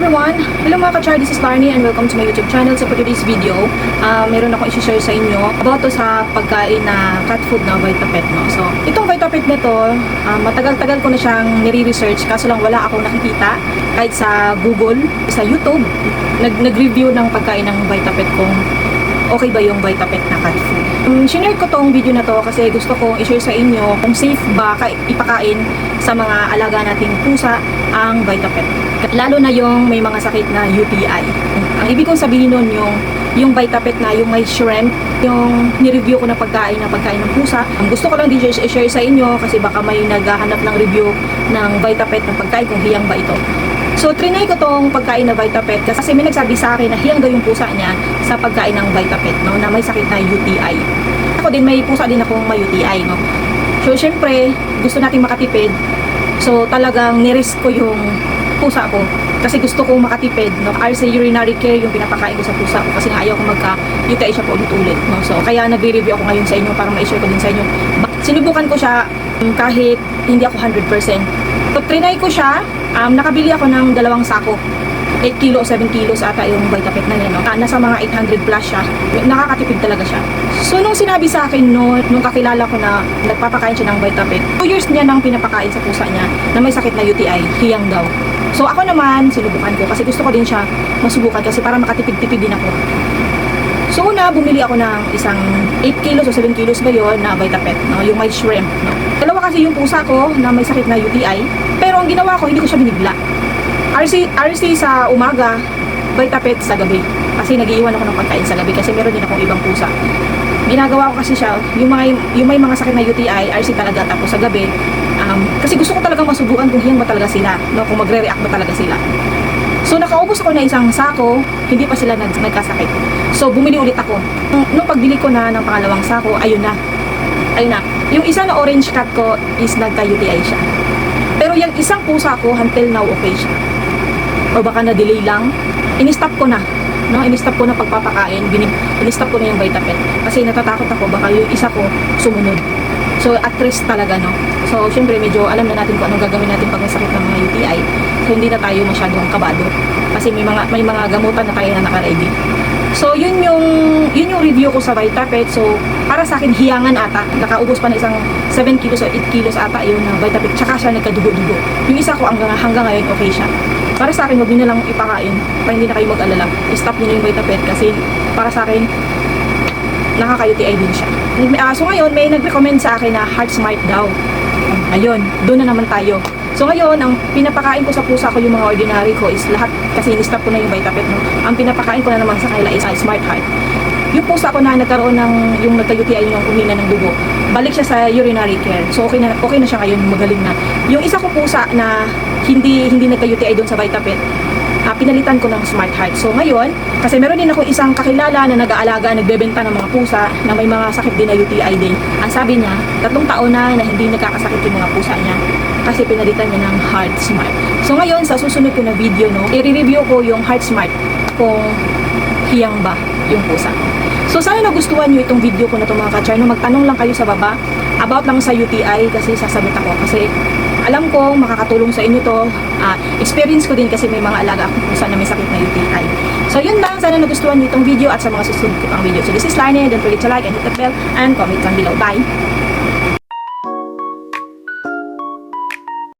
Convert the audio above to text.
everyone! Hello mga ka-char, this is Larnie and welcome to my YouTube channel. So for today's video, uh, meron akong isi-share sa inyo about to sa pagkain na cat food na Vitapet. No? So itong Vitapet nito, uh, matagal-tagal ko na siyang nire-research kaso lang wala akong nakikita kahit sa Google, sa YouTube, nag- nag-review ng pagkain ng Vitapet kung okay ba yung Vitapet na cat food. Um, shinare ko tong video na to kasi gusto kong i-share sa inyo kung safe ba ka- ipakain sa mga alaga nating pusa ang Vitapet. Lalo na yung may mga sakit na UTI. Ang ibig kong sabihin nun yung yung Vitapet na yung may shrimp, yung ni-review ko na pagkain na pagkain ng pusa. Ang gusto ko lang din i-share sa inyo kasi baka may naghahanap ng review ng Vitapet ng pagkain kung hiyang ba ito. So, trinay ko tong pagkain na Vitapet kasi may nagsabi sa akin na hiyang daw yung pusa niya sa pagkain ng Vitapet, no, na may sakit na UTI. Ako din, may pusa din akong may UTI, no. So, syempre, gusto nating makatipid. So, talagang nirisk ko yung pusa ko kasi gusto kong makatipid, no. RC urinary care yung pinapakain ko sa pusa ko kasi nga ayaw ko magka-UTI siya po ulit-ulit, no. So, kaya nagre-review ako ngayon sa inyo para ma-share ko din sa inyo. Sinubukan ko siya kahit hindi ako 100%. So, trinay ko siya. Um, nakabili ako ng dalawang sako. 8 kilo o 7 kilos ata yung Vitapet na yan. No? Ah, Nasa mga 800 plus siya. Nakakatipid talaga siya. So, nung sinabi sa akin, no, nung kakilala ko na nagpapakain siya ng Vitapet, 2 years niya nang pinapakain sa pusa niya na may sakit na UTI, hiyang daw. So, ako naman, sinubukan ko kasi gusto ko din siya masubukan kasi para makatipid-tipid din ako. So una, bumili ako ng isang 8 kilos o 7 kilos ba yun na Vitapet, no? yung may shrimp. No? Dalawa kasi yung pusa ko na may sakit na UTI, pero ang ginawa ko, hindi ko siya binigla. RC, RC sa umaga, Vitapet sa gabi. Kasi nagiiwan ako ng pagkain sa gabi kasi meron din akong ibang pusa. Ginagawa ko kasi siya, yung, mga, yung may mga sakit na UTI, RC talaga, tapos sa gabi, um, kasi gusto ko talagang masubukan kung hiyang ba talaga sila, no? kung magre-react ba talaga sila. So nakaubos ako na isang sako, hindi pa sila nag nagkasakit. So bumili ulit ako. Nung, pagbili ko na ng pangalawang sako, ayun na. Ayun na. Yung isa na orange cat ko is nagka-UTI siya. Pero yung isang pusa ko, until now, okay siya. O baka na-delay lang. In-stop ko na. No, in-stop ko na pagpapakain. Binig, in-stop ko na yung Vitapet. Kasi natatakot ako, baka yung isa ko sumunod. So, at risk talaga, no? So, syempre, medyo alam na natin kung anong gagawin natin pag may sakit ng mga UTI. So, hindi na tayo masyadong kabado. Kasi may mga, may mga gamutan na tayo na naka-ready. So, yun yung, yun yung review ko sa Vitapet. So, para sa akin, hiyangan ata. Nakaubos pa na isang 7 kilos o 8 kilos ata yun na Vitapet. Tsaka siya nagkadugo-dugo. Yung isa ko hanggang, hanggang ngayon, okay siya. Para sa akin, nyo na lang ipakain. Para hindi na kayo mag-alala. I-stop nyo na yung Vitapet. Kasi, para sa akin, nakaka-UTI din siya. Uh, so ngayon, may nag-recommend sa akin na Heart Smart daw. Ayun, doon na naman tayo. So ngayon, ang pinapakain ko sa pusa ko yung mga ordinary ko is lahat, kasi in-stop ko na yung Vitapet. No? Ang pinapakain ko na naman sa kanila is uh, Smart Heart. Yung pusa ko na nagkaroon ng yung nagka-UTI yung umina ng dugo, balik siya sa urinary care. So okay na okay na siya ngayon, magaling na. Yung isa ko pusa na hindi hindi nagka-UTI doon sa Vitapet, ah, pinalitan ko ng Smart Heart. So ngayon, kasi meron din ako isang kakilala na nag-aalaga, nagbebenta ng mga pusa na may mga sakit din na UTI din. Ang sabi niya, tatlong taon na na hindi nagkakasakit yung mga pusa niya kasi pinalitan niya ng Heart Smart. So ngayon, sa susunod ko na video, no, i-review ko yung Heart Smart kung hiyang ba yung pusa. So sana nagustuhan nyo itong video ko na ito mga ka-char. No, magtanong lang kayo sa baba about lang sa UTI kasi sasagot ako. Kasi alam ko makakatulong sa inyo to. Ah, experience ko din kasi may mga alaga akong pusa na may sakit na UTI. So yun lang. Sana nagustuhan nyo itong video at sa mga susunod ko pang video. So this is Lane. Don't forget to like and hit the bell and comment down below. Bye!